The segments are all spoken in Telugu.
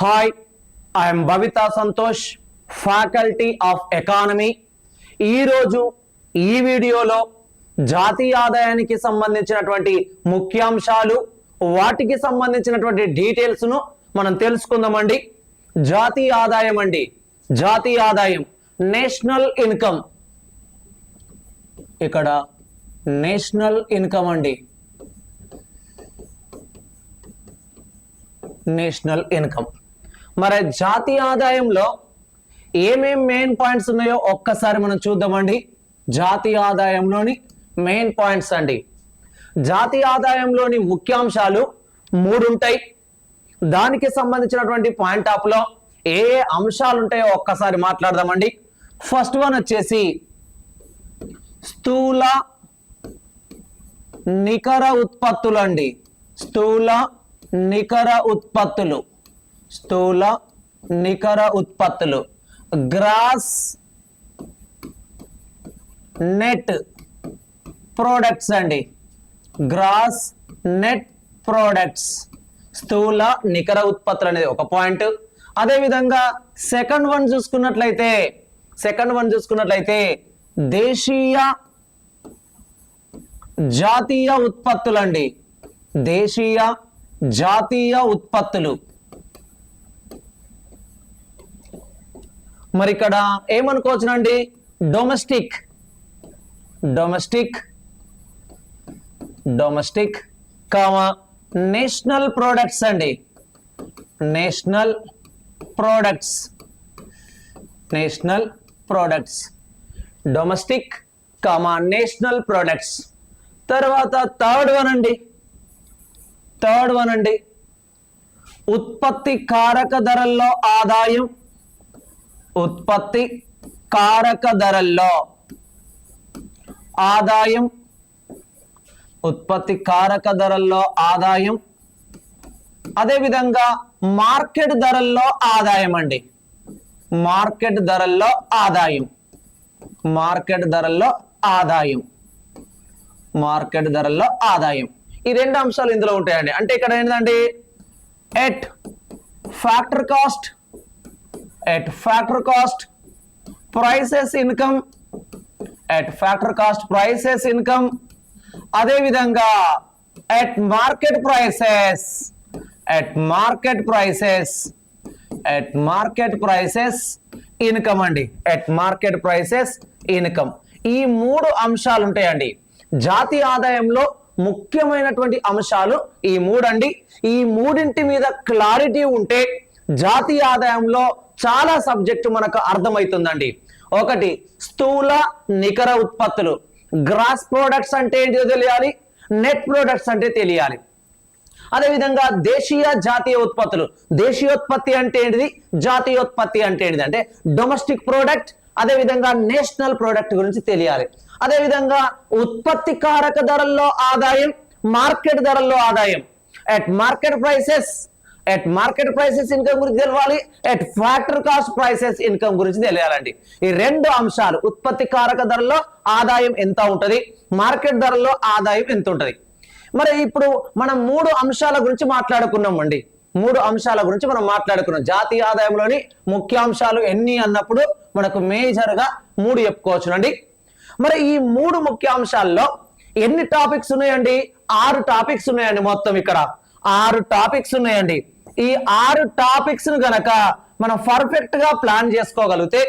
Hi I'm Bhavitha Santosh faculty of economy ఈరోజు ఈ వీడియోలో జాతీయ ఆదాయానికి సంబంధించినటువంటి ముఖ్యాంశాలు వాటికి సంబంధించినటువంటి డీటెయిల్స్ను మనం తెలుసుకుందామండి. జాతీయ ఆదాయం అండి. జాతీయ ఆదాయం నేషనల్ ఇన్కమ్ ఇక్కడ నేషనల్ ఇన్కమ్ అండి. నేషనల్ ఇన్కమ్ మరి జాతీయ ఆదాయంలో ఏమేం మెయిన్ పాయింట్స్ ఉన్నాయో ఒక్కసారి మనం చూద్దామండి. జాతీయ ఆదాయంలోని మెయిన్ పాయింట్స్ అండి. జాతీయ ఆదాయంలోని ముఖ్యాంశాలు మూడు ఉంటాయి దానికి సంబంధించినటువంటి పాయింట్ ఆఫ్లో ఏ ఏ అంశాలు ఉంటాయో ఒక్కసారి మాట్లాడదామండి. ఫస్ట్ వన్ వచ్చేసి స్థూల నికర ఉత్పత్తులు అండి స్థూల నికర ఉత్పత్తులు. స్థూల నికర ఉత్పత్తులు. గ్రాస్ నెట్ ప్రోడక్ట్స్ అండి. Gross net products. స్థూల నికర ఉత్పత్తులు అనేది ఒక పాయింట్. అదేవిధంగా సెకండ్ వన్ చూసుకున్నట్లయితే సెకండ్ వన్ చూసుకున్నట్లయితే దేశీయ జాతీయ ఉత్పత్తులు అండి దేశీయ జాతీయ ఉత్పత్తులు. మరి ఇక్కడ ఏమనుకోవచ్చునండి? Domestic domestic domestic comma national products అండి. National products national products domestic comma national products తర్వాత థర్డ్ వన్ అండి. థర్డ్ వన్ అండి. ఉత్పత్తి కారక ధరల్లో ఆదాయం ఉత్పత్తి కారక ధరల్లో. ఆదాయం. ఉత్పత్తి కారక ధరల్లో ఆదాయం. అదేవిధంగా మార్కెట్ ధరల్లో ఆదాయం అండి. మార్కెట్ ధరల్లో ఆదాయం. మార్కెట్ ధరల్లో ఆదాయం. మార్కెట్ ధరల్లో ఆదాయం. ఈ రెండు అంశాలు ఇందులో ఉంటాయండి. అంటే ఇక్కడ ఏంటండి at factor cost at factor cost prices income at factor cost prices income అదేవిధంగా at market prices at market prices at market prices income అండి. ఎట్ మార్కెట్ ప్రైసెస్ ఇన్కమ్ ఈ మూడు అంశాలు ఉంటాయండి. జాతీయ ఆదాయంలో ముఖ్యమైనటువంటి అంశాలు ఈ మూడండి. ఈ మూడింటి మీద క్లారిటీ ఉంటే జాతీయ ఆదాయంలో చాలా సబ్జెక్టు మనకు అర్థమవుతుందండి. ఒకటి స్థూల నికర ఉత్పత్తులు. గ్రాస్ ప్రోడక్ట్స్ అంటే ఏంటిదో తెలియాలి నెట్ ప్రోడక్ట్స్ అంటే తెలియాలి. అదేవిధంగా దేశీయ జాతీయ ఉత్పత్తులు. దేశీయోత్పత్తి అంటే ఏంటిది? జాతీయోత్పత్తి అంటే ఏంటిది? అంటే డొమెస్టిక్ ప్రోడక్ట్ అదేవిధంగా నేషనల్ ప్రోడక్ట్ గురించి తెలియాలి. అదేవిధంగా ఉత్పత్తి కారక ధరల్లో ఆదాయం మార్కెట్ ధరల్లో ఆదాయం. At market prices at market prices income గురించి తెలవాలి. At factor cost prices income గురించి తెలియాలండి. ఈ రెండు అంశాలు ఉత్పత్తి కారక ధరల్లో ఆదాయం ఎంత ఉంటుంది? మార్కెట్ ధరల్లో ఆదాయం ఎంత ఉంటుంది? మరి ఇప్పుడు మనం మూడు అంశాల గురించి మాట్లాడుకున్నాం అండి మూడు అంశాల గురించి మనం మాట్లాడుకున్నాం. జాతీయ ఆదాయంలోని ముఖ్యాంశాలు ఎన్ని అన్నప్పుడు మనకు మేజర్గా మూడు చెప్పుకోవచ్చునండి. మరి ఈ మూడు ముఖ్యాంశాల్లో ఎన్ని టాపిక్స్ ఉన్నాయండి? ఆరు టాపిక్స్ ఉన్నాయండి మొత్తం ఇక్కడ. ఆరు టాపిక్స్ ఉన్నాయండి. ఈ ఆరు టాపిక్స్ను గనక మనం పర్ఫెక్ట్గా ప్లాన్ చేసుకోగలిగితే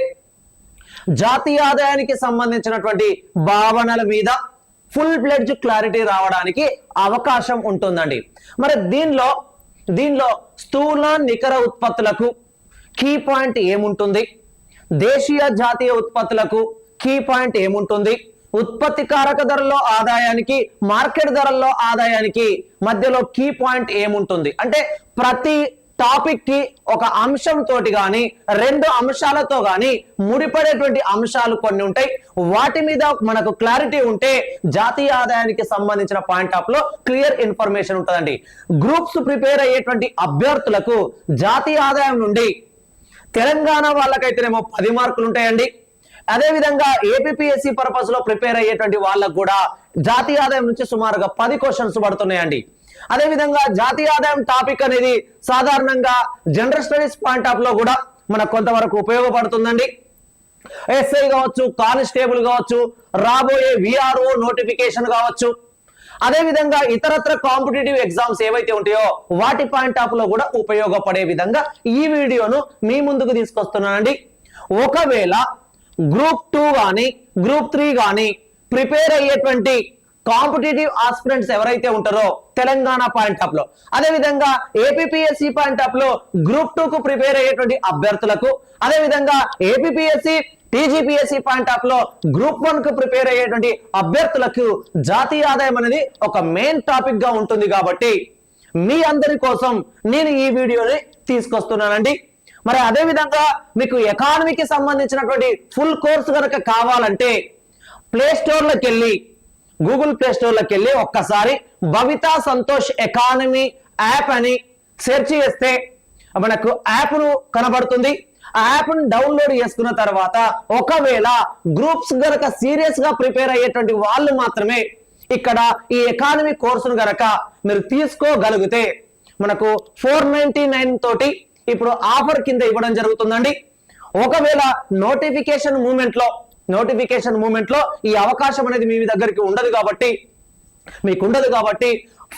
జాతీయ ఆదాయానికి సంబంధించినటువంటి భావనల మీద ఫుల్ ప్లెడ్జ్ క్లారిటీ రావడానికి అవకాశం ఉంటుందండి. మరి దీనిలో దీనిలో స్థూల నికర ఉత్పత్తులకు కీ పాయింట్ ఏముంటుంది? దేశీయ జాతీయ ఉత్పత్తులకు కీ పాయింట్ ఏముంటుంది? ఉత్పత్తి కారక ధరల్లో ఆదాయానికి మార్కెట్ ధరల్లో ఆదాయానికి మధ్యలో కీ పాయింట్ ఏముంటుంది? అంటే ప్రతి టాపిక్కి ఒక అంశం తోటి గాని రెండు అంశాలతో గాని ముడిపడేటువంటి అంశాలు కొన్ని ఉంటాయి. వాటి మీద మనకు క్లారిటీ ఉంటే జాతీయ ఆదాయానికి సంబంధించిన పాయింట్ ఆఫ్లో క్లియర్ ఇన్ఫర్మేషన్ ఉంటుందండి. గ్రూప్స్ ప్రిపేర్ అయ్యేటువంటి అభ్యర్థులకు జాతీయ ఆదాయం నుండి తెలంగాణ వాళ్ళకైతేనేమో పది మార్కులు ఉంటాయండి అదే విధంగా ఏపీఎస్సి పర్పస్లో ప్రిపేర్ అయ్యేటువంటి వాళ్ళకు కూడా జాతీయ ఆదాయం నుంచి సుమారుగా పది క్వశ్చన్స్ పడుతున్నాయండి. అదేవిధంగా జాతీయ ఆదాయం టాపిక్ అనేది సాధారణంగా జనరల్ స్టడీస్ పాయింట్ ఆఫ్లో కూడా మనకు కొంతవరకు ఉపయోగపడుతుందండి. ఎస్ఐ కావచ్చు కానిస్టేబుల్ కావచ్చు రాబోయే విఆర్ఓ నోటిఫికేషన్ కావచ్చు. అదే విధంగా ఇతరత్ర కాంపిటేటివ్ ఎగ్జామ్స్ ఏవైతే ఉంటాయో వాటి పాయింట్ ఆఫ్లో కూడా ఉపయోగపడే విధంగా ఈ వీడియోను మీ ముందుకు తీసుకొస్తున్నానండి. ఒకవేళ గ్రూప్ టూ కానీ గ్రూప్ త్రీ కానీ ప్రిపేర్ అయ్యేటువంటి కాంపిటేటివ్ ఆస్పిరెంట్స్ ఎవరైతే ఉంటారో తెలంగాణ పాయింట్ ఆఫ్లో. అదే విధంగా ఏపీఎస్సి పాయింట్ ఆఫ్లో గ్రూప్ టూ కు ప్రిపేర్ అయ్యేటువంటి అభ్యర్థులకు అదే విధంగా ఏపీఎస్సి టీజీపీఎస్సి పాయింట్ ఆఫ్లో గ్రూప్ వన్కు ప్రిపేర్ అయ్యేటువంటి అభ్యర్థులకు జాతీయ ఆదాయం అనేది ఒక మెయిన్ టాపిక్గా ఉంటుంది కాబట్టి మీ అందరి కోసం నేను ఈ వీడియోని తీసుకొస్తున్నానండి. మరి అదే విధంగా మీకు ఎకానమీకి సంబంధించినటువంటి ఫుల్ కోర్స్ కనుక కావాలంటే ప్లే స్టోర్లోకి వెళ్ళి గూగుల్ ప్లే స్టోర్లోకి వెళ్ళి ఒక్కసారి భవితా సంతోష్ ఎకానమీ యాప్ అని సెర్చ్ చేస్తే మనకు యాప్ను కనబడుతుంది. ఆ యాప్ను డౌన్లోడ్ చేసుకున్న తర్వాత ఒకవేళ గ్రూప్స్ గనక సీరియస్గా ప్రిపేర్ అయ్యేటువంటి వాళ్ళు మాత్రమే ఇక్కడ ఈ ఎకానమీ కోర్సును గనక మీరు తీసుకోగలిగితే మనకు ఫోర్ నైన్ తోటి ఇప్పుడు ఆఫర్ కింద ఇవ్వడం జరుగుతుందండి. ఒకవేళ నోటిఫికేషన్ మూమెంట్లో నోటిఫికేషన్ మూమెంట్లో ఈ అవకాశం అనేది మీ దగ్గరికి ఉండదు కాబట్టి మీకు ఉండదు కాబట్టి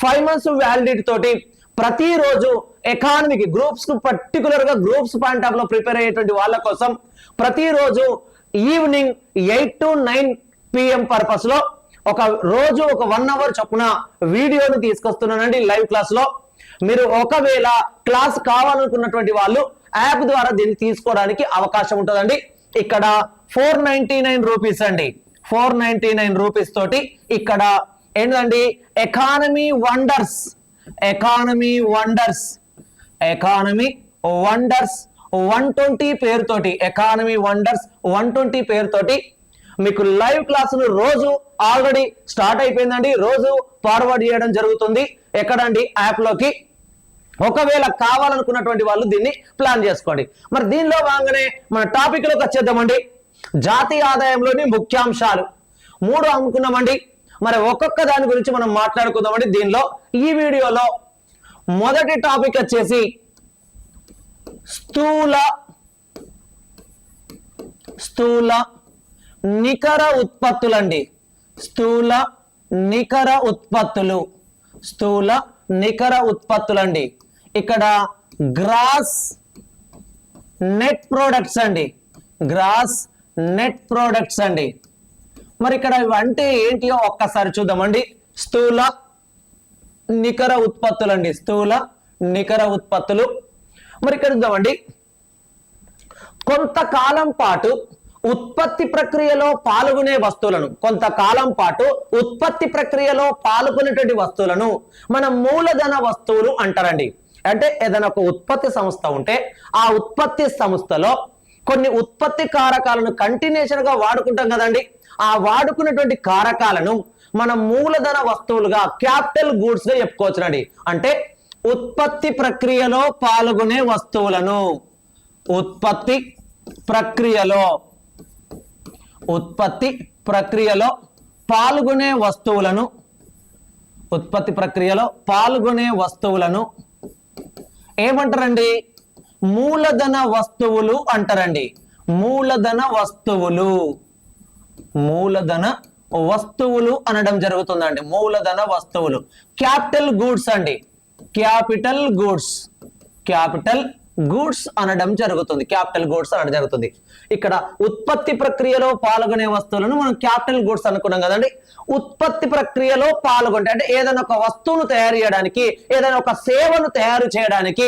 ఫైవ్ మంత్స్ వ్యాలిడిటీ తోటి ప్రతిరోజు ఎకానమీకి గ్రూప్స్కు పర్టికులర్గా గ్రూప్స్ పాయింట్ ఆఫ్లో ప్రిపేర్ అయ్యేటువంటి వాళ్ళ కోసం ప్రతిరోజు evening eight to nine PM పర్పస్లో ఒక రోజు ఒక వన్ అవర్ చొప్పున వీడియోని తీసుకొస్తున్నానండి లైవ్ క్లాస్లో మీరు ఒకవేళ క్లాస్ కావాలనుకున్నటువంటి వాళ్ళు యాప్ ద్వారా దీన్ని తీసుకోవడానికి అవకాశం ఉంటుందండి. ఇక్కడ ఫోర్ నైన్టీ నైన్ రూపీస్ అండి. ఫోర్ నైన్టీ నైన్ రూపీస్ తోటి ఇక్కడ ఏంటండి? Economy wonders economy wonders economy wonders one twenty పేరుతోటి ఎకానమీ వండర్స్ వన్ ట్వంటీ పేరుతోటి మీకు లైవ్ క్లాసులు రోజు ఆల్రెడీ స్టార్ట్ అయిపోయిందండి. రోజు ఫార్వర్డ్ చేయడం జరుగుతుంది. ఎక్కడండి? యాప్లోకి ఒకవేళ కావాలనుకున్నటువంటి వాళ్ళు దీన్ని ప్లాన్ చేసుకోండి. మరి దీనిలో భాగంగానే మన టాపిక్లోకి వచ్చేద్దామండి. జాతీయ ఆదాయంలోని ముఖ్యాంశాలు. మూడు అనుకున్నామండి. మరి ఒక్కొక్క దాని గురించి మనం మాట్లాడుకుందామండి దీనిలో. ఈ వీడియోలో మొదటి టాపిక్ వచ్చేసి స్థూల స్థూల నికర ఉత్పత్తులండి. స్థూల నికర ఉత్పత్తులు. స్థూల నికర ఉత్పత్తులండి. ఇక్కడ గ్రాస్ నెట్ ప్రోడక్ట్స్ అండి. గ్రాస్ నెట్ ప్రోడక్ట్స్ అండి. మరి ఇక్కడ ఇవంటే ఏంటియో ఒక్కసారి చూద్దామండి. స్థూల నికర ఉత్పత్తులు అండి స్థూల నికర ఉత్పత్తులు. మరి ఇక్కడ చూద్దామండి. కొంతకాలం పాటు ఉత్పత్తి ప్రక్రియలో పాల్గొనే వస్తువులను కొంతకాలం పాటు ఉత్పత్తి ప్రక్రియలో పాల్గొనేటువంటి వస్తువులను మన మూలధన వస్తువులు అంటారండి. అంటే ఏదైనా ఒక ఉత్పత్తి సంస్థ ఉంటే ఆ ఉత్పత్తి సంస్థలో కొన్ని ఉత్పత్తి కారకాలను కంటిన్యూషన్గా వాడుకుంటాం కదండి. ఆ వాడుకున్నటువంటి కారకాలను మన మూలధన వస్తువులుగా క్యాపిటల్ గూడ్స్గా చెప్పుకోవచ్చునండి. అంటే ఉత్పత్తి ప్రక్రియలో పాల్గొనే వస్తువులను ఉత్పత్తి ప్రక్రియలో ఉత్పత్తి ప్రక్రియలో పాల్గొనే వస్తువులను ఉత్పత్తి ప్రక్రియలో పాల్గొనే వస్తువులను ఏమంటారండి? మూలధన వస్తువులు అంటారండి. మూలధన వస్తువులు. మూలధన వస్తువులు అనడం జరుగుతుందండి. మూలధన వస్తువులు. క్యాపిటల్ గూడ్స్ అండి. Capital goods. క్యాపిటల్ గూడ్స్ అనడం జరుగుతుంది. క్యాపిటల్ గూడ్స్ అనడం జరుగుతుంది. ఇక్కడ ఉత్పత్తి ప్రక్రియలో పాల్గొనే వస్తువులను మనం క్యాపిటల్ గూడ్స్ అనుకున్నాం కదండి. ఉత్పత్తి ప్రక్రియలో పాల్గొంటే అంటే ఏదైనా ఒక వస్తువును తయారు చేయడానికి ఏదైనా ఒక సేవను తయారు చేయడానికి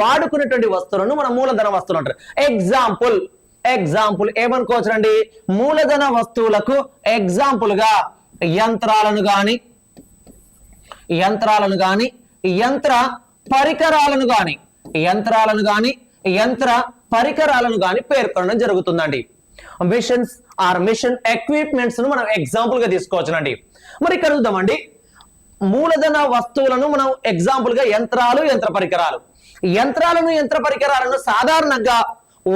వాడుకునేటువంటి వస్తువులను మనం మూలధన వస్తువులు అంటారు. ఎగ్జాంపుల్ ఎగ్జాంపుల్ ఏమనుకోవచ్చునండి మూలధన వస్తువులకు ఎగ్జాంపుల్గా యంత్రాలను గాని యంత్రాలను గాని యంత్ర పరికరాలను గాని యంత్రాలను గాని యంత్ర పరికరాలను గాని పేర్కొనడం జరుగుతుందండి. మిషన్స్ ఆర్ మిషన్ ఎక్విప్మెంట్స్ను మనం ఎగ్జాంపుల్గా తీసుకోవచ్చునండి. మరి ఇక్కడ చూద్దామండి. మూలధన వస్తువులను మనం ఎగ్జాంపుల్గా యంత్రాలు యంత్ర పరికరాలు. యంత్రాలను యంత్ర పరికరాలను సాధారణంగా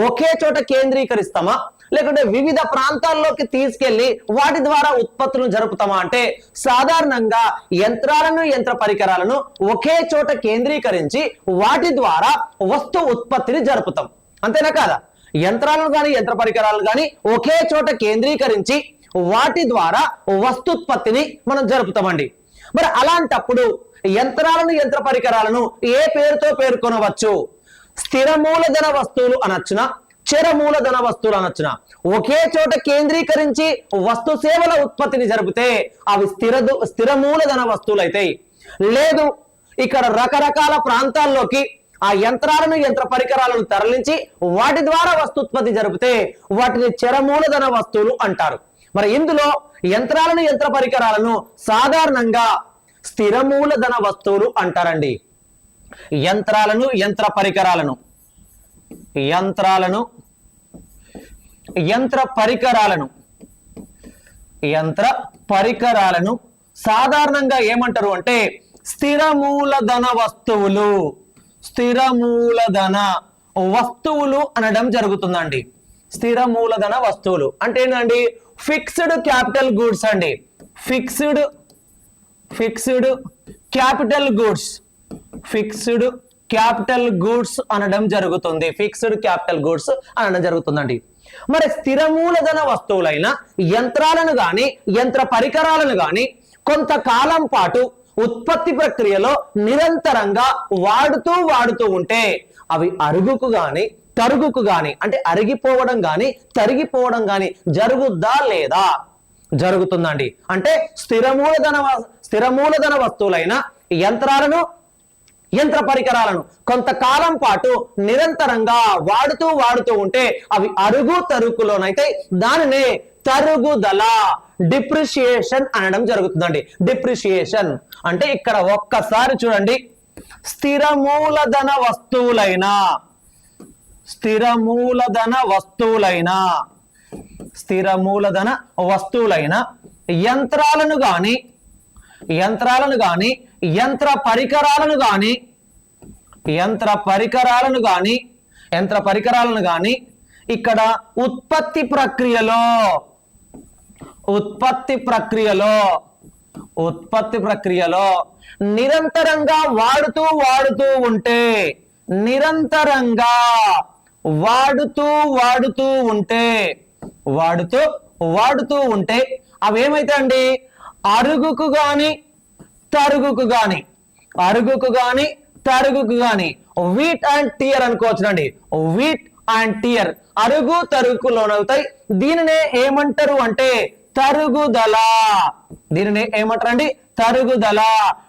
ఒకే చోట కేంద్రీకరిస్తామా? లేకుంటే వివిధ ప్రాంతాల్లోకి తీసుకెళ్ళి వాటి ద్వారా ఉత్పత్తులను జరుపుతామా అంటే సాధారణంగా యంత్రాలను యంత్ర పరికరాలను ఒకే చోట కేంద్రీకరించి వాటి ద్వారా వస్తు ఉత్పత్తిని జరుపుతాం. అంతేనా కాదా? యంత్రాలను కానీ యంత్ర పరికరాలను కానీ ఒకే చోట కేంద్రీకరించి వాటి ద్వారా వస్తుత్పత్తిని మనం జరుపుతామండి. మరి అలాంటప్పుడు యంత్రాలను యంత్ర పరికరాలను ఏ పేరుతో పేర్కొనవచ్చు? స్థిర మూలధన వస్తువులు అనొచ్చునా? అక్షర మూలధన వస్తువులు అనొచ్చున ఒకే చోట కేంద్రీకరించి వస్తు సేవల ఉత్పత్తిని జరిపితే అవి స్థిర స్థిర మూలధన వస్తువులు అవుతాయి లేదు ఇక్కడ రకరకాల ప్రాంతాల్లోకి ఆ యంత్రాలను యంత్ర పరికరాలను తరలించి వాటి ద్వారా వస్తుత్పత్తి జరిపితే వాటిని చరమూలధన వస్తువులు అంటారు. మరి ఇందులో యంత్రాలను యంత్ర పరికరాలను సాధారణంగా స్థిర మూలధన వస్తువులు అంటారండి. యంత్రాలను యంత్ర పరికరాలను. యంత్రాలను యంత్ర పరికరాలను. యంత్ర పరికరాలను సాధారణంగా ఏమంటారు అంటే స్థిర మూలధన వస్తువులు. స్థిర మూలధన వస్తువులు అనడం జరుగుతుందండి. స్థిర మూలధన వస్తువులు అంటే ఏంటండి? ఫిక్స్డ్ క్యాపిటల్ గూడ్స్ అండి. Fixed fixed capital goods fixed capital goods అనడం జరుగుతుంది. ఫిక్స్డ్ క్యాపిటల్ గూడ్స్ అనడం జరుగుతుందండి. మరి స్థిర మూలధన వస్తువులైన యంత్రాలను గాని యంత్ర పరికరాలను గాని కొంతకాలం పాటు ఉత్పత్తి ప్రక్రియలో నిరంతరంగా వాడుతూ వాడుతూ ఉంటే అవి అరుగుకు గాని తరుగుకు గాని అంటే అరిగిపోవడం గాని తరిగిపోవడం గాని జరుగుద్దా లేదా? జరుగుతుందండి. అంటే స్థిర మూలధన స్థిర మూలధన వస్తువులైన యంత్రాలను యంత్ర పరికరాలను కొంతకాలం పాటు నిరంతరంగా వాడుతూ వాడుతూ ఉంటే అవి అరుగు తరుగులోనైతే దానినే తరుగుదల డిప్రిషియేషన్ అనడం జరుగుతుందండి. డిప్రిషియేషన్ అంటే ఇక్కడ ఒక్కసారి చూడండి. స్థిర మూలధన వస్తువులైన స్థిర మూలధన వస్తువులైన స్థిర మూలధన వస్తువులైన యంత్రాలను గాని యంత్రాలను గాని యంత్ర పరికరాలను గాని యంత్ర పరికరాలను గాని యంత్ర పరికరాలను గాని ఇక్కడ ఉత్పత్తి ప్రక్రియలో ఉత్పత్తి ప్రక్రియలో ఉత్పత్తి ప్రక్రియలో నిరంతరంగా వాడుతూ వాడుతూ ఉంటే నిరంతరంగా వాడుతూ వాడుతూ ఉంటే వాడుతూ వాడుతూ ఉంటే అవేమైతే అండి అరుగుకు గాని తరుగుకు గాని అరుగుకు గాని తరుగుకు గాని. వీట్ అండ్ టియర్ అనుకోవచ్చునండి. వీట్ అండ్ టియర్ అరుగు తరుగుకు లోనవుతాయి. దీనినే ఏమంటారు అంటే తరుగుదల. దీనిని ఏమంటారండి? తరుగుదల.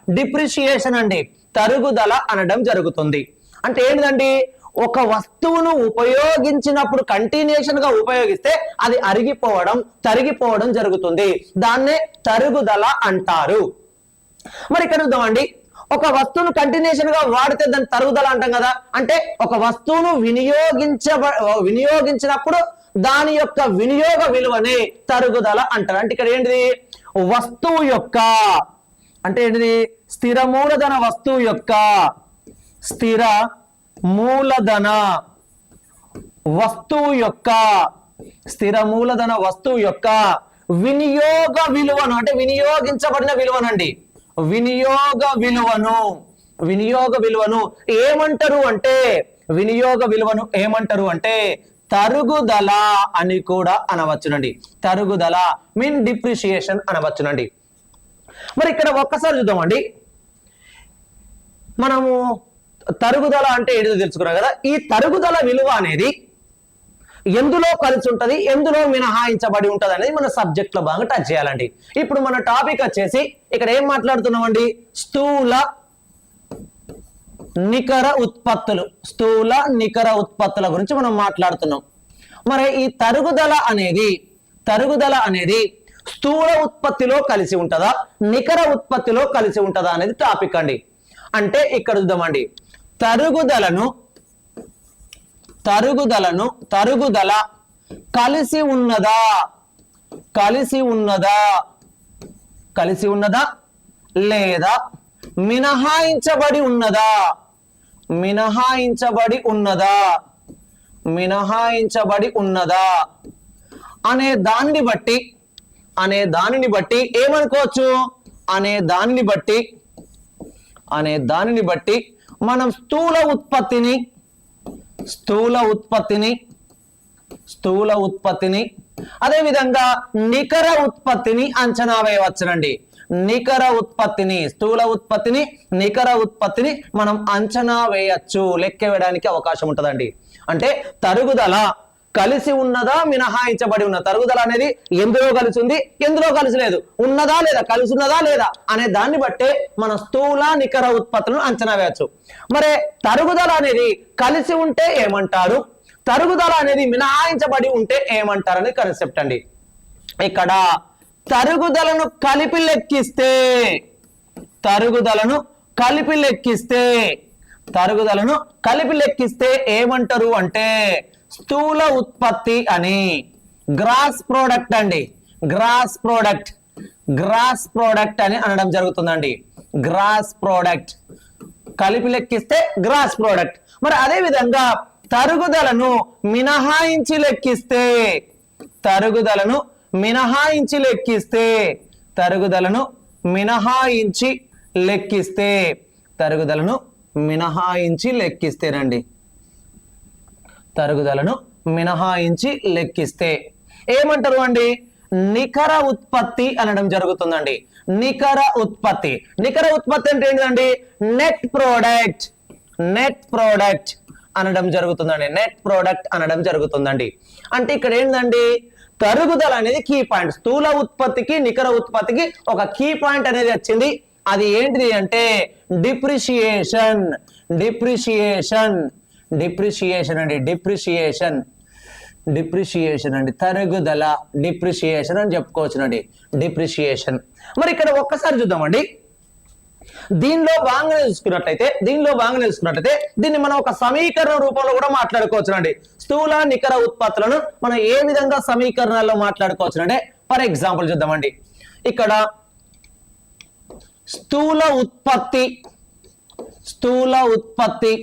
డిప్రిషియేషన్ అండి. తరుగుదల అనడం జరుగుతుంది. అంటే ఏంటండి ఒక వస్తువును ఉపయోగించినప్పుడు కంటిన్యూషన్గా ఉపయోగిస్తే అది అరిగిపోవడం తరిగిపోవడం జరుగుతుంది. దాన్నే తరుగుదల అంటారు. మరి ఇక్కడ చూద్దామండి ఒక వస్తువును కంటిన్యూషన్గా వాడితే దాన్ని తరుగుదల అంటాం కదా. అంటే ఒక వస్తువును వినియోగించ వినియోగించినప్పుడు దాని యొక్క వినియోగ విలువని తరుగుదల అంటారు. అంటే ఇక్కడ ఏంటిది? వస్తువు యొక్క అంటే ఏంటిది? స్థిర మూలధన వస్తువు యొక్క స్థిర మూలధన వస్తువు యొక్క స్థిర మూలధన వస్తువు యొక్క వినియోగ విలువను అంటే వినియోగించబడిన విలువనండి. వినియోగ విలువను వినియోగ విలువను ఏమంటారు అంటే వినియోగ విలువను ఏమంటారు అంటే తరుగుదల అని కూడా అనవచ్చునండి. తరుగుదల మీన్ డిప్రిషియేషన్ అనవచ్చునండి. మరి ఇక్కడ ఒక్కసారి చూద్దామండి. మనము తరుగుదల అంటే ఏంటో తెలుసుకున్నాం కదా? ఈ తరుగుదల విలువ అనేది ఎందులో కలిసి ఉంటుంది ఎందులో మినహాయించబడి ఉంటుంది అనేది మన సబ్జెక్ట్లో భాగంగా టచ్ చేయాలండి. ఇప్పుడు మన టాపిక్ వచ్చేసి ఇక్కడ ఏం మాట్లాడుతున్నామండి? స్థూల నికర ఉత్పత్తులు. స్థూల నికర ఉత్పత్తుల గురించి మనం మాట్లాడుతున్నాం. మరి ఈ తరుగుదల అనేది తరుగుదల అనేది స్థూల ఉత్పత్తిలో కలిసి ఉంటుందా నికర ఉత్పత్తిలో కలిసి ఉంటుందా అనేది టాపిక్ అండి. అంటే ఇక్కడ చూద్దామండి. తరుగుదలను తరుగుదలను తరుగుదల కలిసి ఉన్నదా? కలిసి ఉన్నదా? కలిసి ఉన్నదా? లేదా మినహాయించబడి ఉన్నదా? మినహాయించబడి ఉన్నదా? మినహాయించబడి ఉన్నదా? అనే దానిని బట్టి అనే దానిని బట్టి ఏమనుకోవచ్చు? అనే దానిని బట్టి అనే దానిని బట్టి మనం స్థూల ఉత్పత్తిని స్థూల ఉత్పత్తిని స్థూల ఉత్పత్తిని అదేవిధంగా నికర ఉత్పత్తిని అంచనా వేయవచ్చునండి. నికర ఉత్పత్తిని స్థూల ఉత్పత్తిని నికర ఉత్పత్తిని మనం అంచనా వేయచ్చు లెక్క వేయడానికి అవకాశం ఉంటుందండి. అంటే తరుగుదల కలిసి ఉన్నదా మినహాయించబడి ఉన్న తరుగుదల అనేది ఎందులో కలిసి ఉంది ఎందులో కలిసి లేదు ఉన్నదా లేదా? కలిసి ఉన్నదా లేదా? అనే దాన్ని బట్టే మన స్థూల నికర ఉత్పత్తులను అంచనా వేయచ్చు. మరి తరుగుదల అనేది కలిసి ఉంటే ఏమంటారు? తరుగుదల అనేది మినహాయించబడి ఉంటే ఏమంటారని కన్సెప్ట్ అండి. ఇక్కడ తరుగుదలను కలిపి లెక్కిస్తే తరుగుదలను కలిపి లెక్కిస్తే తరుగుదలను కలిపి లెక్కిస్తే ఏమంటారు అంటే స్థూల ఉత్పత్తి అని. గ్రాస్ ప్రోడక్ట్ అండి. Gross product. గ్రాస్ ప్రోడక్ట్ అని అనడం జరుగుతుందండి. Gross product. కలిపి లెక్కిస్తే గ్రాస్ ప్రోడక్ట్. మరి అదే విధంగా తరుగుదలను మినహాయించి లెక్కిస్తే తరుగుదలను మినహాయించి లెక్కిస్తే తరుగుదలను మినహాయించి లెక్కిస్తే తరుగుదలను మినహాయించి లెక్కిస్తేనండి. తరుగుదలను మినహాయించి లెక్కిస్తే. ఏమంటారు అండి? నికర ఉత్పత్తి అనడం జరుగుతుందండి. నికర ఉత్పత్తి. నికర ఉత్పత్తి అంటే ఏంటండి నెట్ ప్రోడక్ట్. నెట్ ప్రోడక్ట్ అనడం జరుగుతుందండి. నెట్ ప్రోడక్ట్ అనడం జరుగుతుందండి. అంటే ఇక్కడ ఏంటండి తరుగుదల అనేది కీ పాయింట్. స్థూల ఉత్పత్తికి నికర ఉత్పత్తికి ఒక కీ పాయింట్ అనేది వచ్చింది. అది ఏంటిది అంటే డిప్రిషియేషన్. డిప్రిషియేషన్. డిప్రిషియేషన్ అండి డిప్రిషియేషన్ డిప్రిషియేషన్ అండి తరుగుదల డిప్రిషియేషన్ అని చెప్పుకోవచ్చునండి డిప్రిషియేషన్ మరి ఇక్కడ ఒక్కసారి చూద్దామండి. దీనిలో భాగంగా చూసుకున్నట్లయితే దీనిలో భాగంగా చూసుకున్నట్లయితే దీన్ని మనం ఒక సమీకరణ రూపంలో కూడా మాట్లాడుకోవచ్చునండి. స్థూల నికర ఉత్పత్తులను మనం ఏ విధంగా సమీకరణాల్లో మాట్లాడుకోవచ్చునంటే ఫర్ ఎగ్జాంపుల్ చూద్దామండి. ఇక్కడ స్థూల ఉత్పత్తి స్థూల ఉత్పత్తి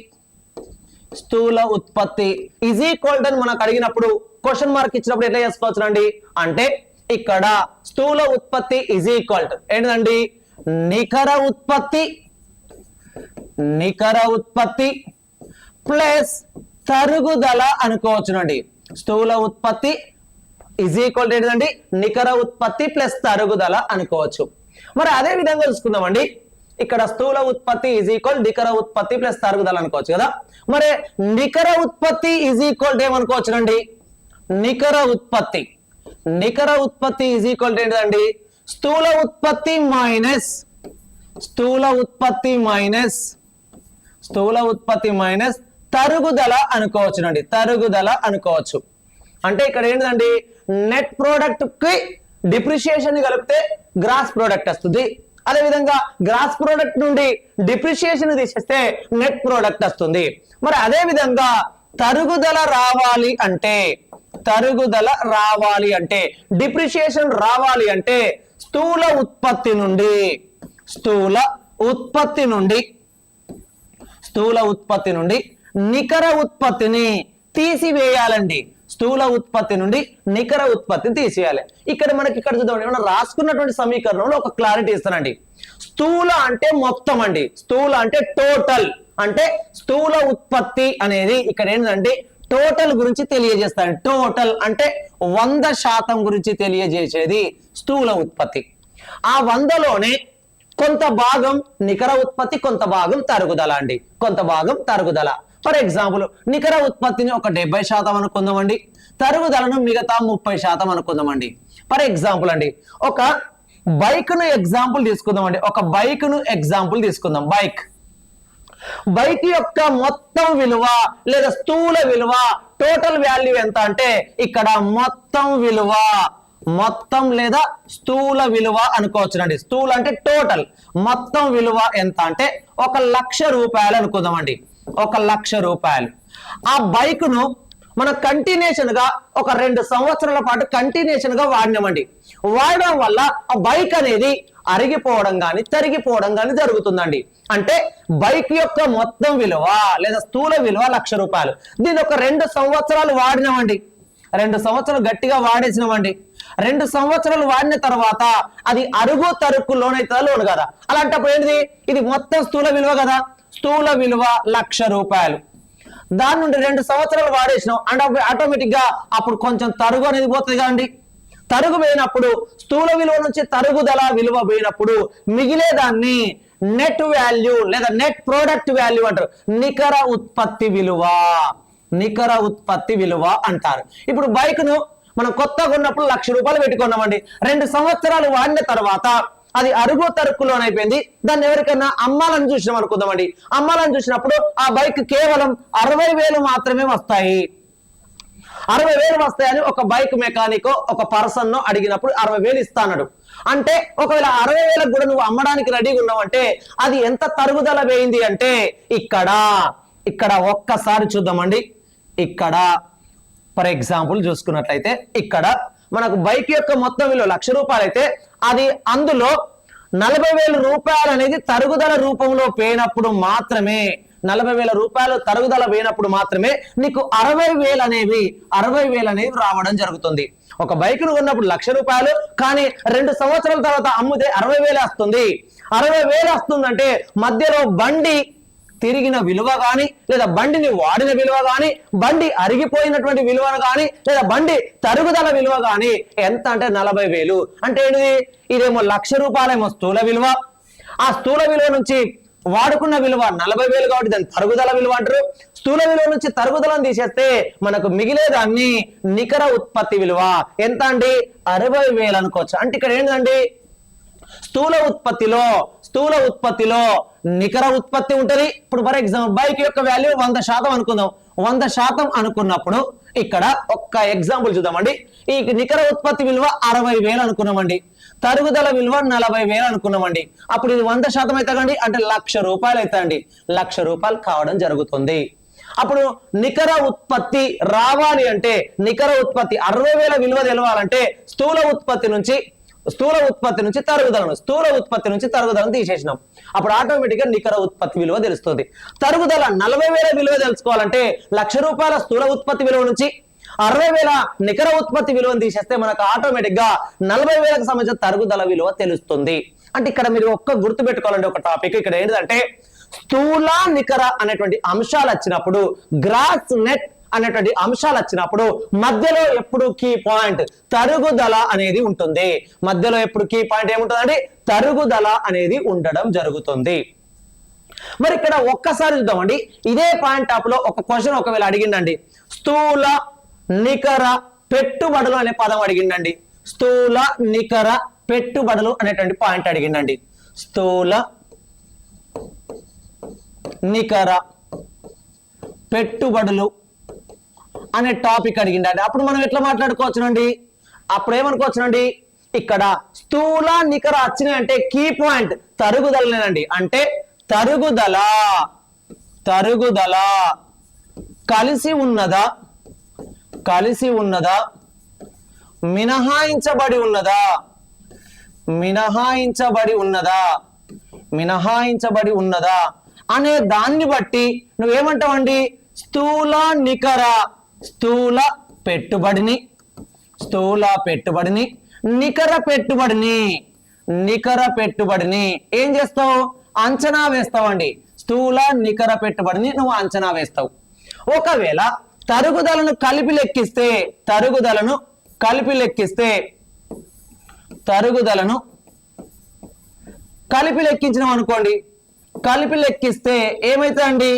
స్థూల ఉత్పత్తి. ఈజ్ ఈక్వల్ అని మనకు అడిగినప్పుడు క్వశ్చన్ మార్క్ ఇచ్చినప్పుడు ఎట్లా చేసుకోవచ్చునండి అంటే ఇక్కడ స్థూల ఉత్పత్తి ఈజ్ ఈక్వల్ ఏంటండి నికర ఉత్పత్తి. నికర ఉత్పత్తి ప్లస్ తరుగుదల అనుకోవచ్చునండి స్థూల ఉత్పత్తి ఇజ్ ఈక్వల్ ఏంటండి నికర ఉత్పత్తి ప్లస్ తరుగుదల అనుకోవచ్చు. మరి అదే విధంగా చూసుకుందామండి. ఇక్కడ స్థూల ఉత్పత్తి ఈజ్ ఈక్వల్ నికర ఉత్పత్తి ప్లస్ తరుగుదల అనుకోవచ్చు కదా? మరి నికర ఉత్పత్తి ఈజ్ ఈక్వల్ ఏమనుకోవచ్చునండి? నికర ఉత్పత్తి. నికర ఉత్పత్తి ఈజ్ ఈక్వల్ ఏంటండి స్థూల ఉత్పత్తి మైనస్ స్థూల ఉత్పత్తి మైనస్ స్థూల ఉత్పత్తి మైనస్ తరుగుదల అనుకోవచ్చునండి. తరుగుదల అనుకోవచ్చు. అంటే ఇక్కడ ఏంటండి నెట్ ప్రోడక్ట్కి డిప్రిషియేషన్ కలిపితే గ్రాస్ ప్రోడక్ట్ వస్తుంది. అదే విధంగా గ్రాస్ ప్రోడక్ట్ నుండి డిప్రిషియేషన్ తీసేస్తే నెట్ ప్రోడక్ట్ వస్తుంది. మరి అదే విధంగా తరుగుదల రావాలి అంటే తరుగుదల రావాలి అంటే డిప్రిషియేషన్ రావాలి అంటే స్థూల ఉత్పత్తి నుండి స్థూల ఉత్పత్తి నుండి స్థూల ఉత్పత్తి నుండి నికర ఉత్పత్తిని తీసివేయాలండి. స్థూల ఉత్పత్తి నుండి నికర ఉత్పత్తిని తీసేయాలి. ఇక్కడ మనకి ఇక్కడ చూద్దాం మనం రాసుకున్నటువంటి సమీకరణంలో ఒక క్లారిటీ ఇస్తానండి. స్థూల అంటే మొత్తం అండి. స్థూల అంటే టోటల్ అంటే స్థూల ఉత్పత్తి అనేది ఇక్కడ ఏంటంటే టోటల్ గురించి తెలియజేస్తాను. టోటల్ అంటే వంద శాతం గురించి తెలియజేసేది స్థూల ఉత్పత్తి. ఆ వందలోనే కొంత భాగం నికర ఉత్పత్తి కొంత భాగం తరుగుదల అండి. కొంత భాగం తరుగుదల. ఫర్ ఎగ్జాంపుల్ నికర ఉత్పత్తిని ఒక డెబ్బై శాతం అనుకుందామండి తరుగుదలను మిగతా ముప్పై శాతం అనుకుందామండి. ఫర్ ఎగ్జాంపుల్ అండి ఒక బైక్ను ఎగ్జాంపుల్ తీసుకుందామండి ఒక బైక్ను ఎగ్జాంపుల్ తీసుకుందాం బైక్ బైక్ యొక్క మొత్తం విలువ లేదా స్థూల విలువ టోటల్ వాల్యూ ఎంత అంటే ఇక్కడ మొత్తం విలువ మొత్తం లేదా స్థూల విలువ అనుకోవచ్చునండి. స్థూల అంటే టోటల్ మొత్తం విలువ ఎంత అంటే ఒక లక్ష రూపాయలు అనుకుందామండి. ఒక లక్ష రూపాయలు. ఆ బైక్ను మనం మన కంటిన్యూషన్గా ఒక రెండు సంవత్సరాల పాటు కంటిన్యూషన్గా వాడినామండి. వాడడం వల్ల ఆ బైక్ అనేది అరిగిపోవడం కానీ తరిగిపోవడం కానీ జరుగుతుందండి. అంటే బైక్ యొక్క మొత్తం విలువ లేదా స్థూల విలువ లక్ష రూపాయలు. దీని ఒక రెండు సంవత్సరాలు వాడినామండి. రెండు సంవత్సరాలు గట్టిగా వాడేసినామండి. రెండు సంవత్సరాలు వాడిన తర్వాత అది అరుగు తరుకు లోన్ అవుతుందా లోన్ కదా. అలాంటప్పుడు ఏంటిది? ఇది మొత్తం స్థూల విలువ కదా. స్థూల విలువ లక్ష రూపాయలు. దాని నుండి రెండు సంవత్సరాలు వాడేసినాం. అంటే ఆటోమేటిక్గా అప్పుడు కొంచెం తరుగు అనేది పోతుంది కదండి. తరుగు పోయినప్పుడు స్థూల విలువ నుంచి తరుగుదల విలువ పోయినప్పుడు మిగిలే దాన్ని నెట్ వాల్యూ లేదా నెట్ ప్రోడక్ట్ వాల్యూ అంటారు. నికర ఉత్పత్తి విలువ. నికర ఉత్పత్తి విలువ అంటారు. ఇప్పుడు బైక్ను మనం కొత్తగా ఉన్నప్పుడు లక్ష రూపాయలు పెట్టుకున్నామండి. రెండు సంవత్సరాలు వాడిన తర్వాత అది అరుగు తరుక్కులోనైపోయింది దాన్ని ఎవరికైనా అమ్మాలని చూసినాం అనుకుందామండి. అమ్మాలని చూసినప్పుడు ఆ బైక్ కేవలం అరవై వేలు మాత్రమే వస్తాయి. అరవై వేలు వస్తాయని ఒక బైక్ మెకానిక్ ఒక పర్సన్ అడిగినప్పుడు అరవై వేలు ఇస్తానడు అంటే ఒకవేళ అరవై వేలకు కూడా నువ్వు అమ్మడానికి రెడీగా ఉన్నావంటే అది ఎంత తరుగుదల వేయింది అంటే ఇక్కడ ఇక్కడ ఒక్కసారి చూద్దామండి. ఇక్కడ ఫర్ ఎగ్జాంపుల్ చూసుకున్నట్లయితే ఇక్కడ మనకు బైక్ యొక్క మొత్తం విలువ లక్ష రూపాయలు అయితే అది అందులో నలభై వేల రూపాయలు అనేది తరుగుదల రూపంలో పోయినప్పుడు మాత్రమే నలభై వేల రూపాయలు తరుగుదల పోయినప్పుడు మాత్రమే నీకు అరవై వేలు అనేవి అరవై వేలు అనేవి రావడం జరుగుతుంది. ఒక బైక్ను కొన్నప్పుడు లక్ష రూపాయలు కానీ రెండు సంవత్సరాల తర్వాత అమ్మితే అరవై వేలు వస్తుంది. అరవై వేలు వస్తుందంటే మధ్యలో బండి తిరిగిన విలువ గాని లేదా బండిని వాడిన విలువ గాని బండి అరిగిపోయినటువంటి విలువ గాని లేదా బండి తరుగుదల విలువ గాని ఎంత అంటే నలభై వేలు. అంటే ఏంటిది? ఇదేమో లక్ష రూపాయలేమో స్థూల విలువ. ఆ స్థూల విలువ నుంచి వాడుకున్న విలువ నలభై వేలు కాబట్టి దాని తరుగుదల విలువ అంటారు. స్థూల విలువ నుంచి తరుగుదలను తీసేస్తే మనకు మిగిలేదాన్ని నికర ఉత్పత్తి విలువ. ఎంత అండి? అరవై వేలు అనుకోవచ్చు. అంటే ఇక్కడ ఏంటండి స్థూల ఉత్పత్తిలో స్థూల ఉత్పత్తిలో నికర ఉత్పత్తి ఉంటుంది. ఇప్పుడు ఫర్ ఎగ్జాంపుల్ బైక్ యొక్క వాల్యూ వంద శాతం అనుకుందాం. వంద శాతం అనుకున్నప్పుడు ఇక్కడ ఒక్క ఎగ్జాంపుల్ చూద్దామండి. ఈ నికర ఉత్పత్తి విలువ అరవై వేలు అనుకున్నామండి. తరుగుదల విలువ నలభై వేలు అనుకున్నామండి. అప్పుడు ఇది వంద శాతం అవుతుందండి అంటే లక్ష రూపాయలు అవుతాయండి లక్ష రూపాయలు కావడం జరుగుతుంది. అప్పుడు నికర ఉత్పత్తి రావాలి అంటే నికర ఉత్పత్తి అరవై వేల విలువ తెలవాలంటే స్థూల ఉత్పత్తి నుంచి స్థూల ఉత్పత్తి నుంచి తరుగుదలను స్థూల ఉత్పత్తి నుంచి తరుగుదలను తీసేసినాం. అప్పుడు ఆటోమేటిక్గా నికర ఉత్పత్తి విలువ తెలుస్తుంది. తరుగుదల నలభై వేల విలువ తెలుసుకోవాలంటే లక్ష రూపాయల స్థూల ఉత్పత్తి విలువ నుంచి అరవై వేల నికర ఉత్పత్తి విలువను తీసేస్తే మనకు ఆటోమేటిక్గా నలభై వేలకు సంబంధించిన తరుగుదల విలువ తెలుస్తుంది. అంటే ఇక్కడ మీరు ఒక్క గుర్తు పెట్టుకోవాలంటే ఒక టాపిక్ ఇక్కడ ఏంటంటే స్థూల నికర అనేటువంటి అంశాలు వచ్చినప్పుడు గ్రాస్ నెట్ అనేటువంటి అంశాలు వచ్చినప్పుడు మధ్యలో ఎప్పుడు కీ పాయింట్ తరుగుదల అనేది ఉంటుంది. మధ్యలో ఎప్పుడు కీ పాయింట్ ఏముంటుందండి? తరుగుదల అనేది ఉండడం జరుగుతుంది. మరి ఇక్కడ ఒక్కసారి చూద్దామండి. ఇదే పాయింట్ టాప్లో ఒక క్వశ్చన్ ఒకవేళ అడిగిండండి. స్థూల నికర పెట్టుబడులు అనే పదం అడిగిండండి. స్థూల నికర పెట్టుబడులు అనేటువంటి పాయింట్ అడిగిండండి. స్థూల నికర పెట్టుబడులు అనే టాపిక్ అడిగిండండి. అప్పుడు మనం ఎట్లా మాట్లాడుకోవచ్చునండి? అప్పుడు ఏమనుకోవచ్చునండి ఇక్కడ స్థూల నికర వచ్చినాయి అంటే కీ పాయింట్ తరుగుదలనేనండి. అంటే తరుగుదల తరుగుదల. కలిసి ఉన్నదా? కలిసి ఉన్నదా? మినహాయించబడి ఉన్నదా? మినహాయించబడి ఉన్నదా? మినహాయించబడి ఉన్నదా? అనే దాన్ని బట్టి నువ్వేమంటావండి? స్థూల నికర స్థూల పెట్టుబడిని స్థూల పెట్టుబడిని నికర పెట్టుబడిని నికర పెట్టుబడిని ఏం చేస్తావు? అంచనా వేస్తావండి. స్థూల నికర పెట్టుబడిని నువ్వు అంచనా వేస్తావు. ఒకవేళ తరుగుదలను కలిపి లెక్కిస్తే తరుగుదలను కలిపి లెక్కిస్తే తరుగుదలను కలిపి లెక్కించినాం అనుకోండి కలిపి లెక్కిస్తే ఏమైతుందండి?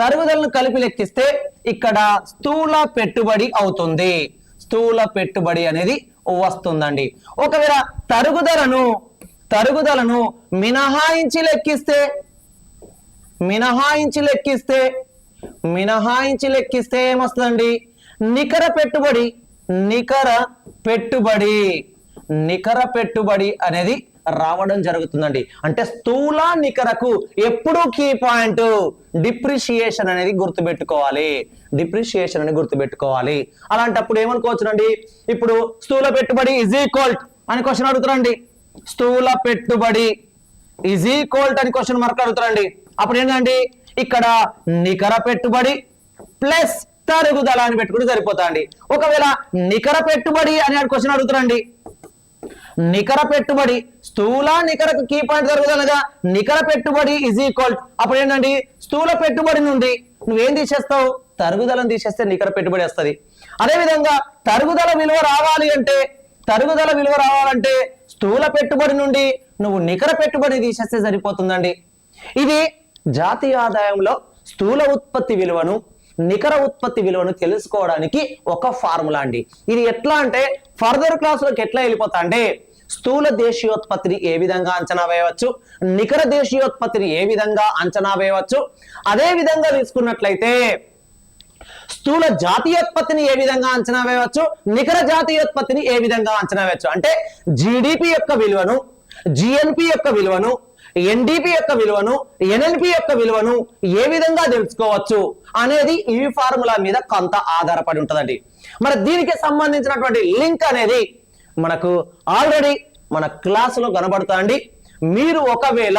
తరుగుదలను కలిపి లెక్కిస్తే ఇక్కడ స్థూల పెట్టుబడి అవుతుంది. స్థూల పెట్టుబడి అనేది వస్తుందండి. ఒకవేళ తరుగుదలను తరుగుదలను మినహాయించి లెక్కిస్తే మినహాయించి లెక్కిస్తే మినహాయించి లెక్కిస్తే ఏమొస్తుందండి? నికర పెట్టుబడి నికర పెట్టుబడి నికర పెట్టుబడి అనేది రావడం జరుగుతుందండి. అంటే స్థూల నికరకు ఎప్పుడు కీ పాయింట్ డిప్రిషియేషన్ అనేది గుర్తుపెట్టుకోవాలి. డిప్రిషియేషన్ అని గుర్తుపెట్టుకోవాలి. అలాంటప్పుడు ఏమనుకోవచ్చునండి? ఇప్పుడు స్థూల పెట్టుబడి ఇజ్ ఈక్వల్ అని క్వశ్చన్ అడుగుతారండి. స్థూల పెట్టుబడి ఇజ్ ఈక్వల్ అని క్వశ్చన్ మార్క్ అడుగుతారండి. అప్పుడు ఏంటండి? ఇక్కడ నికర పెట్టుబడి ప్లస్ తరుగుదల అని పెట్టుకుంటే సరిపోతా అండి ఒకవేళ నికర పెట్టుబడి అని క్వశ్చన్ అడుగుతారండి. నికర పెట్టుబడి. స్థూల నికర కీ పాయింట్ జరుగుతుందిగా నికర పెట్టుబడి ఇజ్ ఈక్వల్ అప్పుడు ఏంటండి? స్థూల పెట్టుబడి నుండి నువ్వేం తీసేస్తావు? తరుగుదలను తీసేస్తే నికర పెట్టుబడి వస్తుంది. అదే విధంగా తరుగుదల విలువ రావాలి అంటే తరుగుదల విలువ రావాలంటే స్థూల పెట్టుబడి నుండి నువ్వు నికర పెట్టుబడి తీసేస్తే సరిపోతుందండి. ఇది జాతీయ ఆదాయంలో స్థూల ఉత్పత్తి విలువను నికర ఉత్పత్తి విలువను తెలుసుకోవడానికి ఒక ఫార్ములా అండి. ఇది ఎట్లా అంటే ఫర్దర్ క్లాసులకు ఎట్లా వెళ్ళిపోతా అంటే స్థూల దేశీయోత్పత్తిని ఏ విధంగా అంచనా వేయవచ్చు? నికర దేశీయోత్పత్తిని ఏ విధంగా అంచనా వేయవచ్చు? అదే విధంగా తీసుకున్నట్లయితే స్థూల జాతీయోత్పత్తిని ఏ విధంగా అంచనా వేయవచ్చు? నికర జాతీయోత్పత్తిని ఏ విధంగా అంచనా వేయవచ్చు? అంటే జీడిపి యొక్క విలువను జిఎన్పి యొక్క విలువను ఎన్డీపీ యొక్క విలువను ఎన్ఎల్పి యొక్క విలువను ఏ విధంగా తెలుసుకోవచ్చు అనేది ఈ ఫార్ములా మీద కొంత ఆధారపడి ఉంటుందండి. మరి దీనికి సంబంధించినటువంటి లింక్ అనేది మనకు ఆల్రెడీ మన క్లాసులో అండి మీరు ఒకవేళ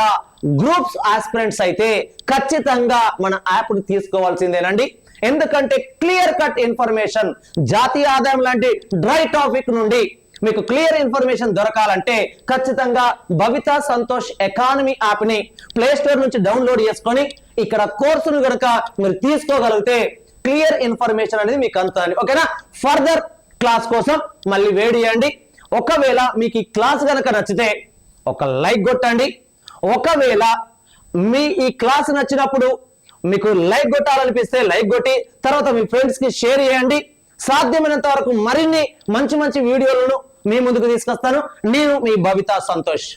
గ్రూప్స్ ఆస్పిరెంట్స్ అయితే ఖచ్చితంగా మన యాప్ తీసుకోవాల్సిందేనండి. ఎందుకంటే క్లియర్ కట్ ఇన్ఫర్మేషన్ జాతీయ ఆదాయం లాంటి డ్రై టాపిక్ నుండి మీకు క్లియర్ ఇన్ఫర్మేషన్ దొరకాలంటే ఖచ్చితంగా భవిత సంతోష్ ఎకానమీ యాప్ని ప్లేస్టోర్ ప్లే స్టోర్ నుంచి డౌన్లోడ్ చేసుకొని ఇక్కడ కోర్సును కనుక మీరు తీసుకోగలిగితే క్లియర్ ఇన్ఫర్మేషన్ అనేది మీకు అందుతుంది. ఓకేనా? ఫర్దర్ క్లాస్ కోసం మళ్ళీ వేడి చేయండి. ఒకవేళ మీకు ఈ క్లాస్ కనుక నచ్చితే ఒక లైక్ కొట్టండి. ఒకవేళ మీ ఈ క్లాస్ నచ్చినప్పుడు మీకు లైక్ కొట్టాలనిపిస్తే లైక్ కొట్టి తర్వాత మీ ఫ్రెండ్స్కి షేర్ చేయండి. సాధ్యమైనంత వరకు మరిన్ని మంచి మంచి వీడియోలను మీ ముందుకు తీసుకొస్తాను. నేను మీ భవిత సంతోష్.